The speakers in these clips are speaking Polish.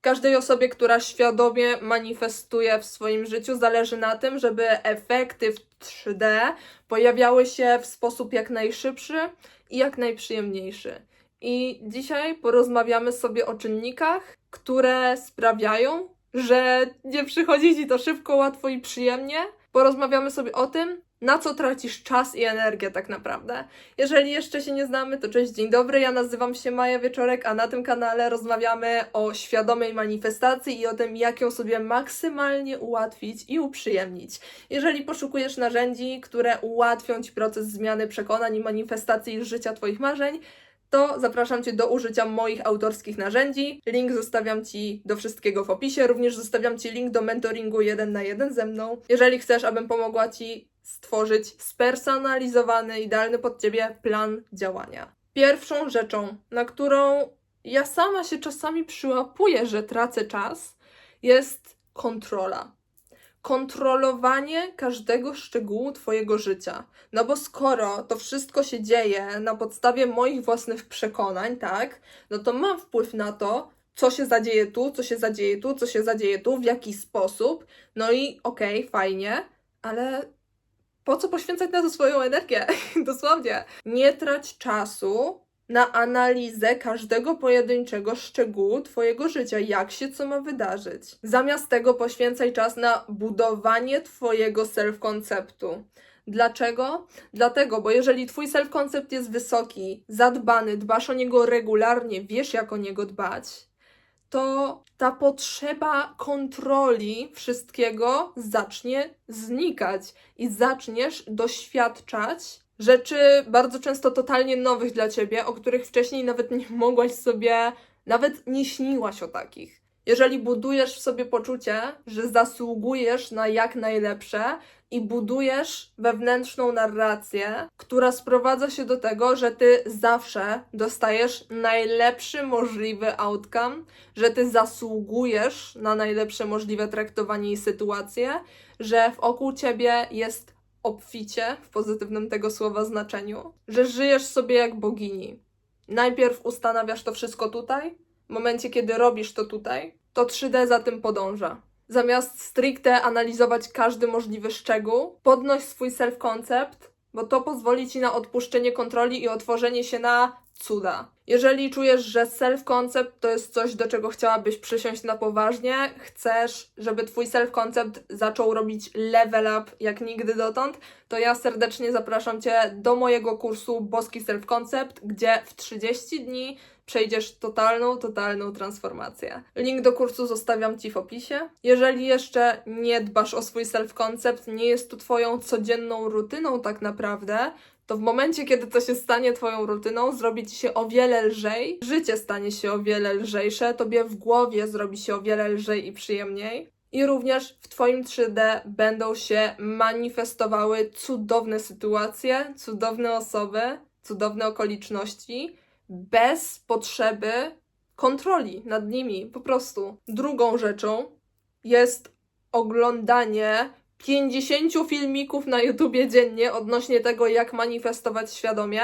Każdej osobie, która świadomie manifestuje w swoim życiu, zależy na tym, żeby efekty w 3D pojawiały się w sposób jak najszybszy i jak najprzyjemniejszy. I dzisiaj porozmawiamy sobie o czynnikach, które sprawiają, że nie przychodzi ci to szybko, łatwo i przyjemnie. Porozmawiamy sobie o tym, na co tracisz czas i energię tak naprawdę. Jeżeli jeszcze się nie znamy, to cześć, dzień dobry, ja nazywam się Maja Wieczorek, a na tym kanale rozmawiamy o świadomej manifestacji i o tym, jak ją sobie maksymalnie ułatwić i uprzyjemnić. Jeżeli poszukujesz narzędzi, które ułatwią Ci proces zmiany przekonań i manifestacji życia Twoich marzeń, to zapraszam Cię do użycia moich autorskich narzędzi. Link zostawiam Ci do wszystkiego w opisie. Również zostawiam Ci link do mentoringu 1 na 1 ze mną. Jeżeli chcesz, abym pomogła Ci stworzyć spersonalizowany, idealny pod Ciebie plan działania. Pierwszą rzeczą, na którą ja sama się czasami przyłapuję, że tracę czas, jest kontrola. Kontrolowanie każdego szczegółu Twojego życia. No bo skoro to wszystko się dzieje na podstawie moich własnych przekonań, tak, no to mam wpływ na to, co się zadzieje tu, co się zadzieje tu, co się zadzieje tu, w jaki sposób. No i okej, fajnie, ale po co poświęcać na to swoją energię? Dosłownie. Nie trać czasu na analizę każdego pojedynczego szczegółu Twojego życia, jak się co ma wydarzyć. Zamiast tego poświęcaj czas na budowanie Twojego self-konceptu. Dlaczego? Dlatego, bo jeżeli Twój self-koncept jest wysoki, zadbany, dbasz o niego regularnie, wiesz jak o niego dbać, to ta potrzeba kontroli wszystkiego zacznie znikać i zaczniesz doświadczać rzeczy bardzo często totalnie nowych dla ciebie, o których wcześniej nawet nie mogłaś sobie, nawet nie śniłaś o takich. Jeżeli budujesz w sobie poczucie, że zasługujesz na jak najlepsze i budujesz wewnętrzną narrację, która sprowadza się do tego, że ty zawsze dostajesz najlepszy możliwy outcome, że ty zasługujesz na najlepsze możliwe traktowanie i sytuację, że wokół ciebie jest obficie w pozytywnym tego słowa znaczeniu, że żyjesz sobie jak bogini. Najpierw ustanawiasz to wszystko tutaj, w momencie kiedy robisz to tutaj, to 3D za tym podąża. Zamiast stricte analizować każdy możliwy szczegół, podnoś swój self-concept, bo to pozwoli ci na odpuszczenie kontroli i otworzenie się na cuda. Jeżeli czujesz, że self-concept to jest coś, do czego chciałabyś przysiąść na poważnie, chcesz, żeby twój self-concept zaczął robić level up jak nigdy dotąd, to ja serdecznie zapraszam cię do mojego kursu Boski Self-Concept, gdzie w 30 dni przejdziesz totalną, totalną transformację. Link do kursu zostawiam Ci w opisie. Jeżeli jeszcze nie dbasz o swój self-concept, nie jest to Twoją codzienną rutyną tak naprawdę, to w momencie, kiedy to się stanie Twoją rutyną, zrobi Ci się o wiele lżej, życie stanie się o wiele lżejsze, Tobie w głowie zrobi się o wiele lżej i przyjemniej. I również w Twoim 3D będą się manifestowały cudowne sytuacje, cudowne osoby, cudowne okoliczności, bez potrzeby kontroli nad nimi, po prostu. Drugą rzeczą jest oglądanie 50 filmików na YouTubie dziennie odnośnie tego, jak manifestować świadomie,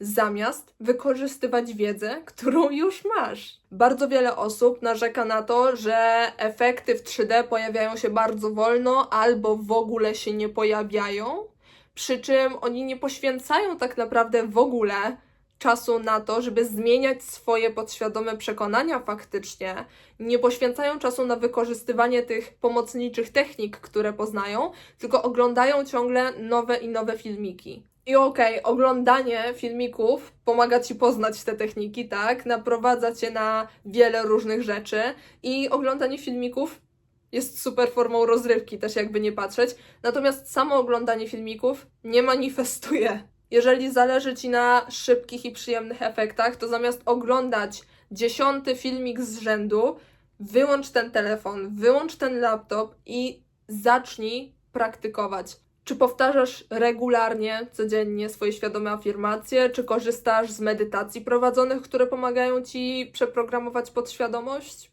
zamiast wykorzystywać wiedzę, którą już masz. Bardzo wiele osób narzeka na to, że efekty w 3D pojawiają się bardzo wolno albo w ogóle się nie pojawiają, przy czym oni nie poświęcają tak naprawdę w ogóle czasu na to, żeby zmieniać swoje podświadome przekonania faktycznie, nie poświęcają czasu na wykorzystywanie tych pomocniczych technik, które poznają, tylko oglądają ciągle nowe i nowe filmiki. I okej, okay, oglądanie filmików pomaga ci poznać te techniki, tak? Naprowadza cię na wiele różnych rzeczy i oglądanie filmików jest super formą rozrywki, też jakby nie patrzeć. Natomiast samo oglądanie filmików nie manifestuje jeżeli zależy Ci na szybkich i przyjemnych efektach, to zamiast oglądać dziesiąty filmik z rzędu, wyłącz ten telefon, wyłącz ten laptop i zacznij praktykować. Czy powtarzasz regularnie, codziennie swoje świadome afirmacje? Czy korzystasz z medytacji prowadzonych, które pomagają ci przeprogramować podświadomość?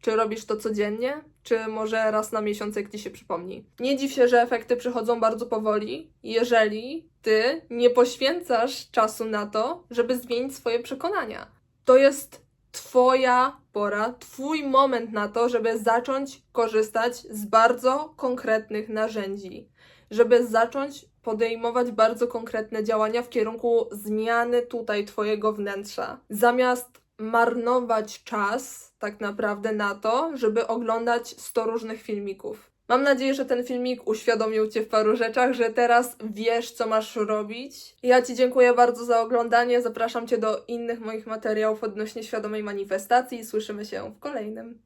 Czy robisz to codziennie? Czy może raz na miesiąc, jak ci się przypomni? Nie dziw się, że efekty przychodzą bardzo powoli, jeżeli ty nie poświęcasz czasu na to, żeby zmienić swoje przekonania. To jest Twoja pora, Twój moment na to, żeby zacząć korzystać z bardzo konkretnych narzędzi, żeby zacząć podejmować bardzo konkretne działania w kierunku zmiany tutaj Twojego wnętrza. Zamiast marnować czas tak naprawdę na to, żeby oglądać 100 różnych filmików. Mam nadzieję, że ten filmik uświadomił Cię w paru rzeczach, że teraz wiesz, co masz robić. Ja Ci dziękuję bardzo za oglądanie. Zapraszam Cię do innych moich materiałów odnośnie świadomej manifestacji. Słyszymy się w kolejnym.